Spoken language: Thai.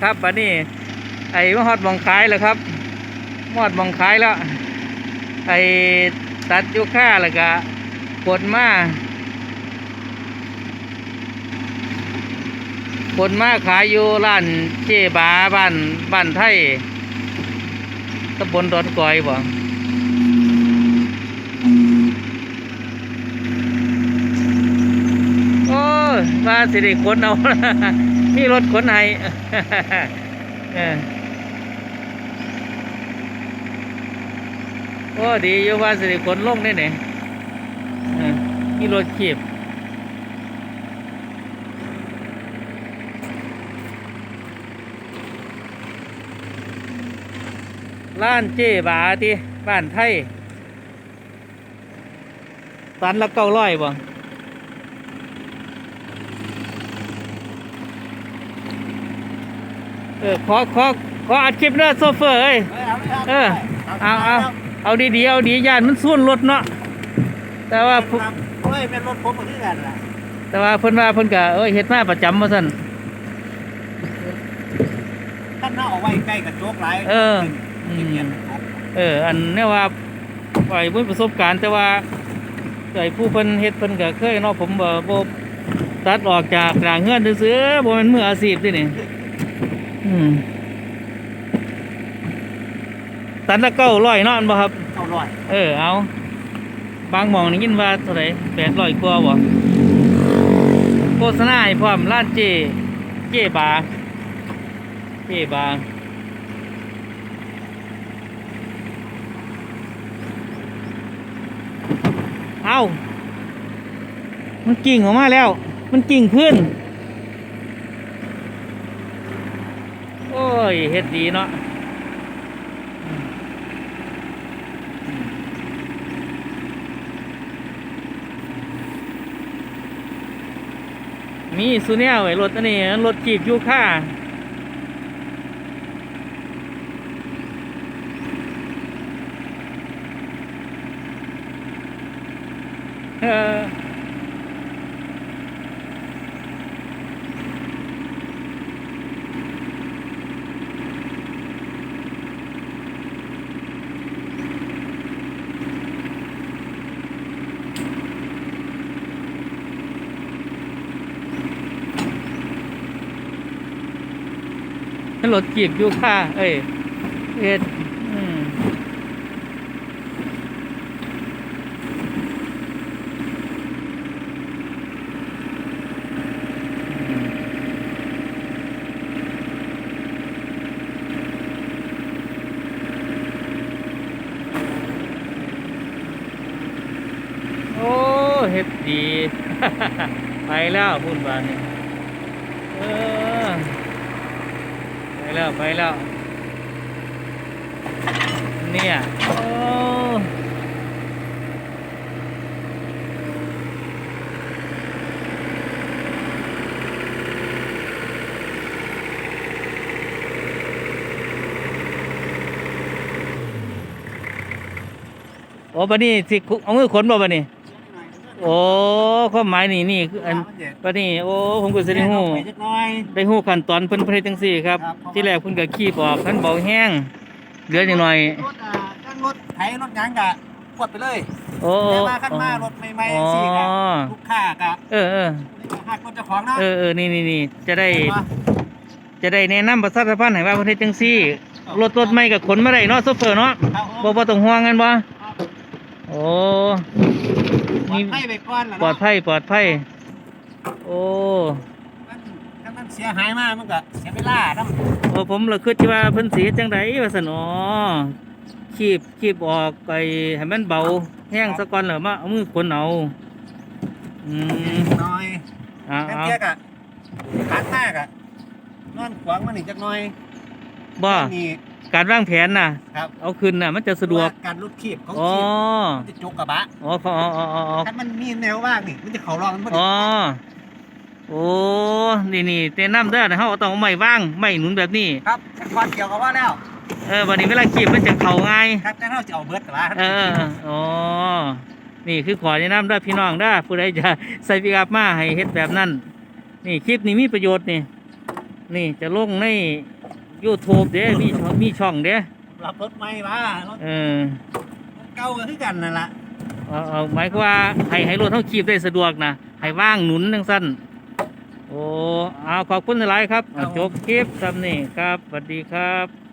ครับบัดนี้ ไอ้มอดมองขายแล้วครับมอดมองขายแล้ว ไอ้ตัดยูค่าแล้วก็กดมาผลมาขายอยู่ร้านเจ๊บาบ้านบ้านไทยตำบลดอนกอยบ่โอ้ยมาสิได้ขนเอา มีรถขนให้เอโอ้ดีอยู่ว่าสิขนลงได้เนี่ยมีรถขีบร้านเจ๊บาที่บ้านไทยตันละเก้าร้อยบ่ เออขอขอขออัดคลิปเด้อโซเฟอร์เอ้ยเออเอาเอาเอาดีๆเอาดีย่านมันส่วนรถเนาะแต่ว่าผู้เฮ้ยเป็นรถผมเหมือนกันล่ะแต่ว่าเพิ่นว่าเพิ่นก็เอ้ยเฮ็ดมาประจำว่าซั่นท่านน่าเอาไว้ใกล้กับโจ๊กไรเออที่เกียนโจ๊กเออ อันเนี้ว่าไอ้ผู้ประสบการณ์แต่ว่าไอ้ผู้เพิ่นเฮ็ดเพิ่นก็เคยเนาะผมบ่บ่ตัดออกจากกลางเฮือนซื่อๆบ่แม่นมืออาชีพตินี่อืม ตัดละ900เนาะอันบ่ครับเอาร้อยเออเอา บางหมองนี่ยินว่าเท่าไหร่800กว่าบ่โฆษณาให้พร้อมร้านเจ เจบาเจบาเอามันกิ่งออกมาแล้ว มันกิ่งขึ้น โอ้ ยเฮ็ดดีเนาะมีสุเนียไว้รถอันนี้รถจีบยูค่าเออ รถจีบยูค่าเอ้ยเอ็ดโอ้เฮ็ดดี ไปแล้วพูดบานนี่เออ แล้วไปแล้ว เนี่ยโอ้โอ้บันนี้สิเอามือขนบ่บันนี้ โอ้ข้อหมายนี่นี่คืออันบันนี้โอ้ผมก็สิได้ฮู้ไปจักหน่อยได้ฮู้ขั้นตอนเพิ่นเพลจังซี่ครับครับ ที่แรกเพิ่นก็ขี้ออกคันเบาแห้งเหลือจังหน่อยรถอ่าจังรถไถรถหยังกะขวดไปเลยโอ้แต่มาขั้นมารถใหม่ๆจังซี่กะลูกค้ากะเออเออหักรถเจ้าของนะเออเออนี่นี่นี่จะได้มาจะได้แนะนำประชาสัมพันธ์ให้ว่าเพิ่นเฮ็ดจังซี่รถรถใหม่ก็ขนมาได้เนาะโซเฟอร์เนาะครับผมบ่บ่ต้องห่วงกันบ่ครับโอ้ ปลอดภัยไปก่อนล่ะปลอดภัยปลอดภัยโอ้ถ้ามันเสียหายมากมันก็เสียเวลาทั้งโอ้ผมเลยคิดว่าเพิ่นสิเฮ็ดจังไดว่าซั่นอ๋อคีบคีบออกไปให้มันเบาแห้งซะก่อนแล้วมาเอามือขนเอาอืมน้อยเอ่าแม่เอาเตี้ยกะขาดหน้ากะนอนขวางมันอีกจักหน่อยบ่ นี่ การวางแผนน่ะ ครับเอาขึ้นน่ะ มันจะสะดวกการลุดขีบของอ๋อ ขีบมันจะจกกระบะอ๋อเขาอ๋ออ๋ออ๋ออ๋อถ้ามันมีแนวว่างนี่มันจะเข่ารองมันพอดีอ๋อโอ้นี่นี่แนะนำเด้อนะเฮาต้องเอาไม้ว่างไม้หนุนแบบนี้ ครับควานเกี่ยวกับว่าแล้วเออวันนี้เวลาขีบมันจะเข้าง่าย ครับแต่เราจะเอาเบิร์ดแต่ว่าเออเอออ๋อ นี่คือขอแนะนำเด้อพี่น้องเด้อผู้ใดจะใส่ปิกอัพมาให้เฮ็ดแบบนั้น นี่คลิปนี้มีประโยชน์นี่ นี่จะลงใน YouTube เด้มีช่องมีช่องเด้รับรถใหม่มารถเออเก่าก็คือกันนั่นล่ะเอาเอาหมายความว่าให้ให้รถเท่าคีบได้สะดวกนะให้ว่างหนุนจังสั้นโอ้เอาขอบคุณหลายๆครับเอาจบคลิปซ้ำนี่ครับสวัสดีครับ